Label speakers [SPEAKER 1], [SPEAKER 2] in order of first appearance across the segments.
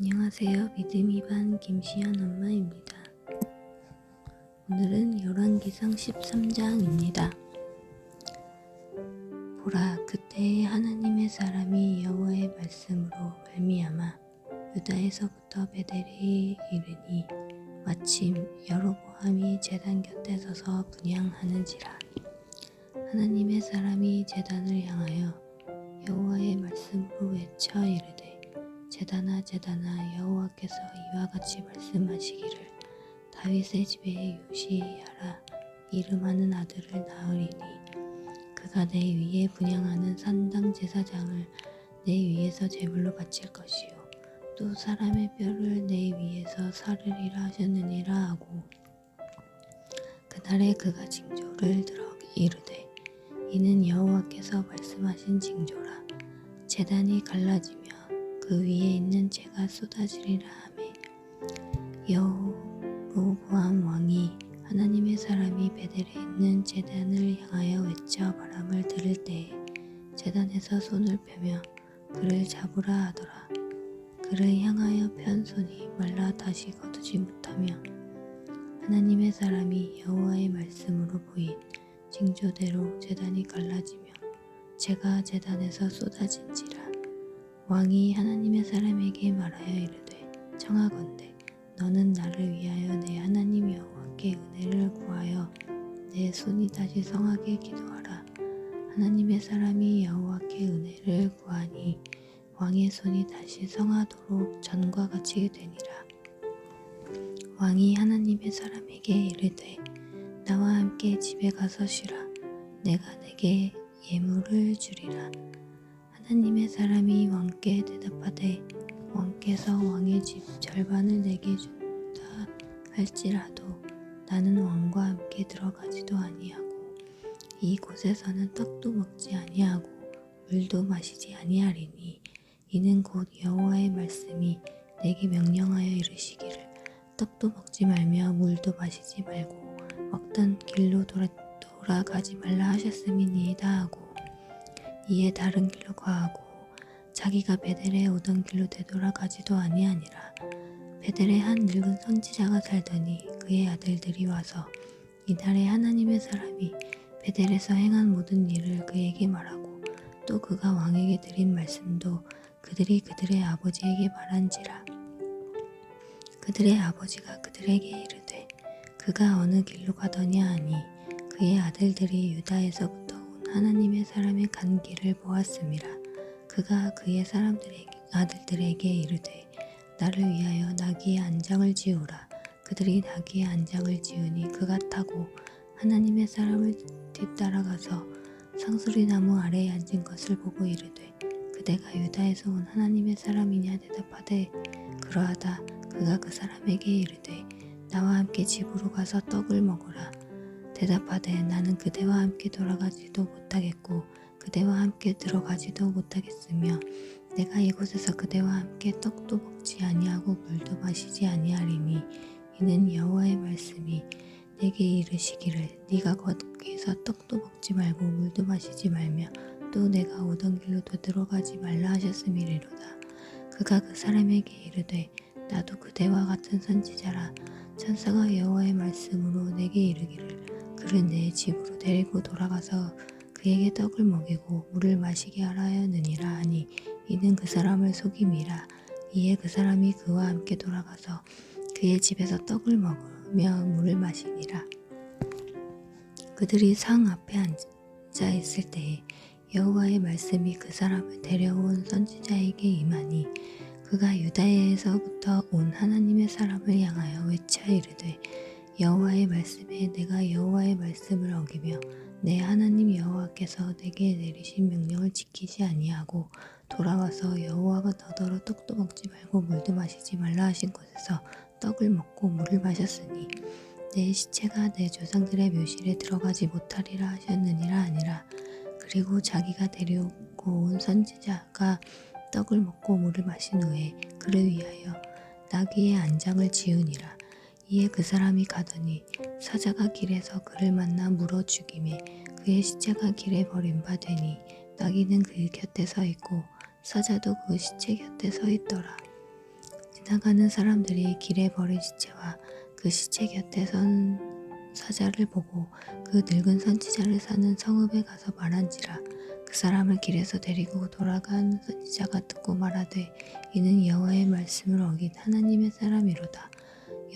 [SPEAKER 1] 안녕하세요. 믿음이 반 김시연 엄마입니다. 오늘은 열왕기상 13장입니다. 보라 그때에 하나님의 사람이 여호와의 말씀으로 말미암아 유다에서부터 베델에 이르니 마침 여로보암이 제단 곁에 서서 분양하는지라 하나님의 사람이 제단을 향하여 여호와의 말씀으로 외쳐 이르되 제단아 제단아 여호와께서 이와 같이 말씀하시기를 다윗의 집에 요시야라. 이름하는 아들을 낳으리니 그가 내 위에 분양하는 산당 제사장을 내 위에서 제물로 바칠 것이요. 또 사람의 뼈를 내 위에서 사르리라 하셨느니라 하고 그날에 그가 징조를 들어 이르되 이는 여호와께서 말씀하신 징조라. 제단이 갈라지며 그 위에 있는 재가 쏟아지리라 하매. 여호보암 왕이 하나님의 사람이 베델에 있는 제단을 향하여 외쳐 바람을 들을 때에 제단에서 손을 펴며 그를 잡으라 하더라. 그를 향하여 편 손이 말라 다시 거두지 못하며 하나님의 사람이 여호와의 말씀으로 보인 징조대로 제단이 갈라지며 제가 제단에서 쏟아진지라 왕이 하나님의 사람에게 말하여 이르되 청하건대 너는 나를 위하여 내 하나님 여호와께 은혜를 구하여 내 손이 다시 성하게 기도하라. 하나님의 사람이 여호와께 은혜를 구하니 왕의 손이 다시 성하도록 전과 같이 되니라. 왕이 하나님의 사람에게 이르되 나와 함께 집에 가서 쉬라. 내가 내게 예물을 주리라 하나님의 사람이 왕께 대답하되 왕께서 왕의 집 절반을 내게 준다 할지라도 나는 왕과 함께 들어가지도 아니하고 이 곳에서는 떡도 먹지 아니하고 물도 마시지 아니하리니 이는 곧 여호와의 말씀이 내게 명령하여 이르시기를 떡도 먹지 말며 물도 마시지 말고 먹던 길로 돌아, 돌아가지 말라 하셨음이니이다 하고 이에 다른 길로 가하고 자기가 베델에 오던 길로 되돌아가지도 아니하니라 베델에 한 늙은 선지자가 살더니 그의 아들들이 와서 이날에 하나님의 사람이 베델에서 행한 모든 일을 그에게 말하고 또 그가 왕에게 드린 말씀도 그들이 그들의 아버지에게 말한지라. 그들의 아버지가 그들에게 이르되 그가 어느 길로 가더냐 하니 그의 아들들이 유다에서부터 온 하나님의 사람의 간 길을 보았음이라 그가 그의 사람들에게 아들들에게 이르되 나를 위하여 나귀의 안장을 지우라. 그들이 나귀의 안장을 지으니 그가 타고 하나님의 사람을 뒤따라가서 상수리 나무 아래에 앉은 것을 보고 이르되 그대가 유다에서 온 하나님의 사람이냐 대답하되 그러하다. 그가 그 사람에게 이르되 나와 함께 집으로 가서 떡을 먹으라 대답하되 나는 그대와 함께 돌아가지도 못하겠고 그대와 함께 들어가지도 못하겠으며 내가 이곳에서 그대와 함께 떡도 먹지 아니하고 물도 마시지 아니하리니 이는 여호와의 말씀이 내게 이르시기를 네가 거기서 떡도 먹지 말고 물도 마시지 말며 또 내가 오던 길로 되돌아가지 말라 하셨음이리로다. 그가 그 사람에게 이르되 나도 그대와 같은 선지자라. 천사가 여호와의 말씀으로 내게 이르기를 그를 내 집으로 데리고 돌아가서 그에게 떡을 먹이고 물을 마시게 하라 하였느니라 하니 이는 그 사람을 속임이라. 이에 그 사람이 그와 함께 돌아가서 그의 집에서 떡을 먹으며 물을 마시니라. 그들이 상 앞에 앉아 있을 때에 여호와의 말씀이 그 사람을 데려온 선지자에게 임하니 그가 유다에서부터 온 하나님의 사람을 향하여 외쳐 이르되 여호와의 말씀에 내가 여호와의 말씀을 어기며 내 하나님 여호와께서 내게 내리신 명령을 지키지 아니하고 돌아와서 여호와가 너더러 떡도 먹지 말고 물도 마시지 말라 하신 곳에서 떡을 먹고 물을 마셨으니 내 시체가 내 조상들의 묘실에 들어가지 못하리라 하셨느니라 아니라. 그리고 자기가 데려오고 온 선지자가 떡을 먹고 물을 마신 후에 그를 위하여 나귀의 안장을 지으니라 이에 그 사람이 가더니 사자가 길에서 그를 만나 물어 죽임에 그의 시체가 길에 버림받으니 나귀는 그 곁에 서 있고 사자도 그 시체 곁에 서 있더라. 지나가는 사람들이 길에 버린 시체와 그 시체 곁에 선 사자를 보고 그 늙은 선지자를 사는 성읍에 가서 말한지라 그 사람을 길에서 데리고 돌아간 선지자가 듣고 말하되 이는 여호와의 말씀을 어긴 하나님의 사람이로다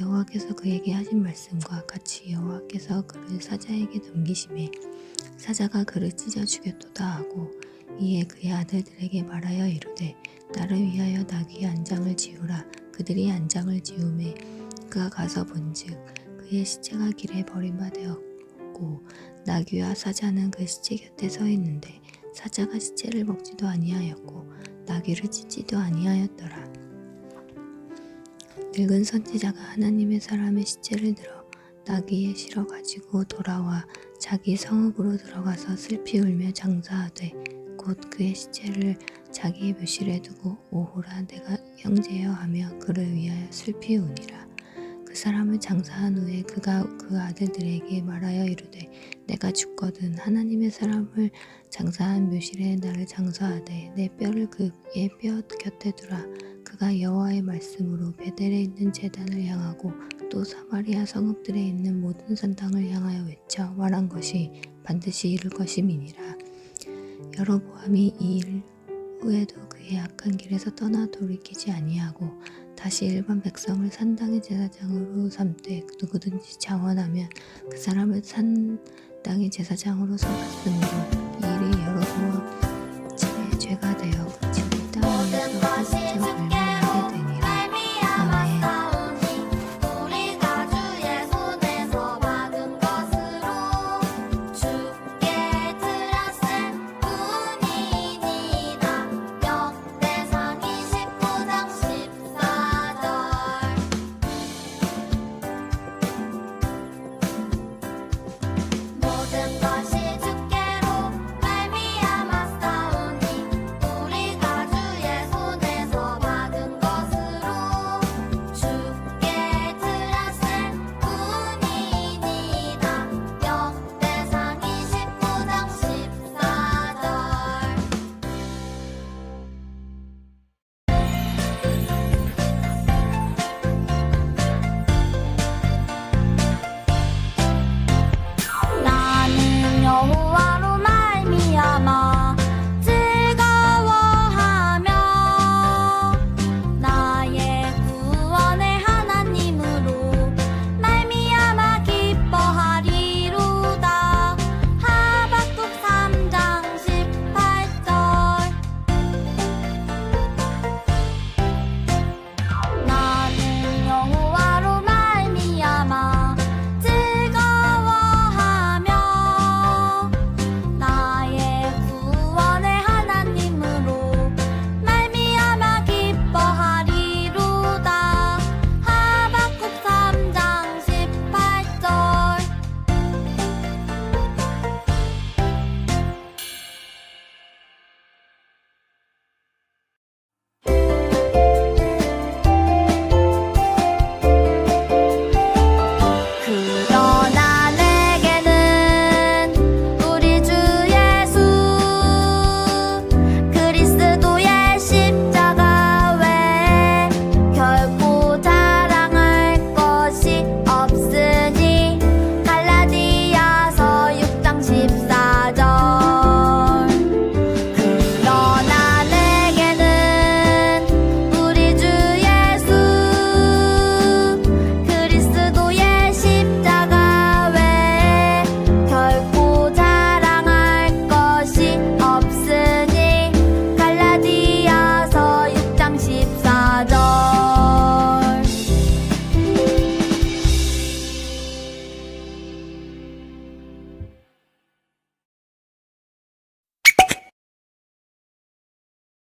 [SPEAKER 1] 여호와께서 그에게 하신 말씀과 같이 여호와께서 그를 사자에게 넘기심에 사자가 그를 찢어 죽였도다 하고 이에 그의 아들들에게 말하여 이르되 나를 위하여 나귀의 안장을 지우라. 그들이 안장을 지우매 그가 가서 본즉 그의 시체가 길에 버림받았고 나귀와 사자는 그 시체 곁에 서 있는데 사자가 시체를 먹지도 아니하였고 나귀를 찢지도 아니하였더라 늙은 선지자가 하나님의 사람의 시체를 들어 나귀에 실어 가지고 돌아와 자기 성읍으로 들어가서 슬피 울며 장사하되 곧 그의 시체를 자기의 묘실에 두고 오호라 내가 형제여 하며 그를 위하여 슬피 우니라. 그 사람을 장사한 후에 그가 그 아들들에게 말하여 이르되 내가 죽거든 하나님의 사람을 장사한 묘실에 나를 장사하되 내 뼈를 그의 뼈 곁에 두라. 그가 여호와의 말씀으로 베델에 있는 제단을 향하고 또 사마리아 성읍들에 있는 모든 산당을 향하여 외쳐 말한 것이 반드시 이룰 것임이니라. 여로보암이 이 일 후에도 그의 악한 길에서 떠나 돌이키지 아니하고 다시 일반 백성을 산당의 제사장으로 삼되 누구든지 자원하면 그 사람을 산 땅의 제사장으로 섬겼으므로 이 일이 여러 번 제 죄가 되어